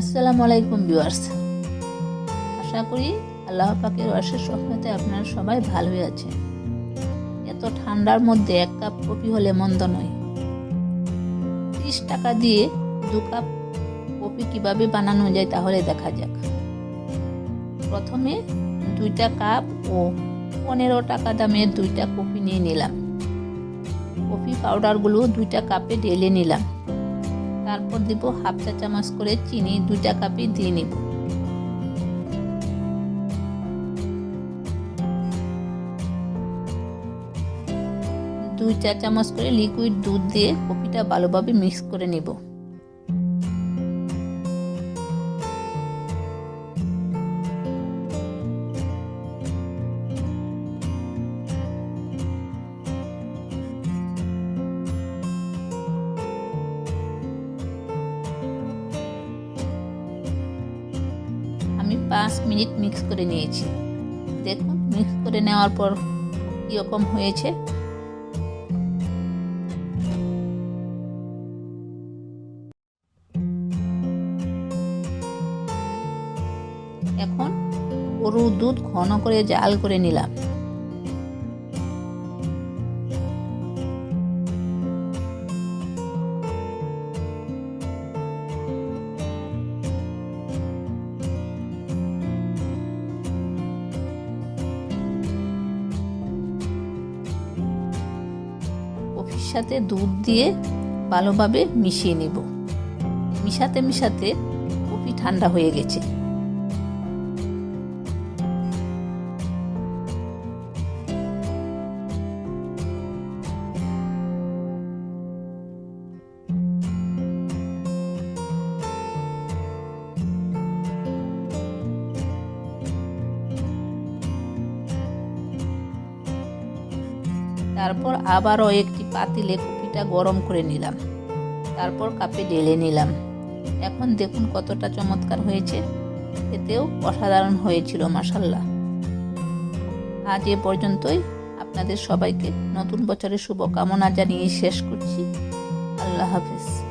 আসসালামু আলাইকুম ভিউয়ার্স। আশা করি আল্লাহ পাকের অশেষ রহমতে আপনারা সবাই ভালোই আছেন। এত ঠান্ডার মধ্যে এক কাপ কফি হলে মন্দ নয়। তিরিশ টাকা দিয়ে দু কাপ কফি কীভাবে বানানো যায় তাহলে দেখা যাক। প্রথমে দুইটা কাপ ও পনেরো টাকা দামের দুইটা কফি নিয়ে নিলাম। কফি পাউডারগুলো দুইটা কাপে ঢেলে নিলাম। তারপর দিব হাফ চা চামচ করে চিনি দুইটা কাপি দিয়ে নিব। দুই চা চামচ করে লিকুইড দুধ দিয়ে কপিটা ভালোভাবে মিক্স করে নিব। পাঁচ মিনিট মিক্স করে নিয়েছি। দেখুন মিক্স করে নেওয়ার পর কীরকম হয়েছে। এখন গরুর দুধ ঘন করে জাল করে নিলাম। সাথে দুধ দিয়ে ভালোভাবে মিশিয়ে নেব। মিশাতে মিশাতে কফি ঠান্ডা হয়ে গেছে। তারপর আবারও একটি পাতিলে কপিটা গরম করে নিলাম। তারপর কাপে ঢেলে নিলাম। এখন দেখুন কতটা চমৎকার হয়েছে। এতেও অসাধারণ হয়েছিল মাসাল্লাহ আজ এ পর্যন্তই। আপনাদের সবাইকে নতুন বছরের শুভকামনা জানিয়ে শেষ করছি। আল্লাহ হাফিজ।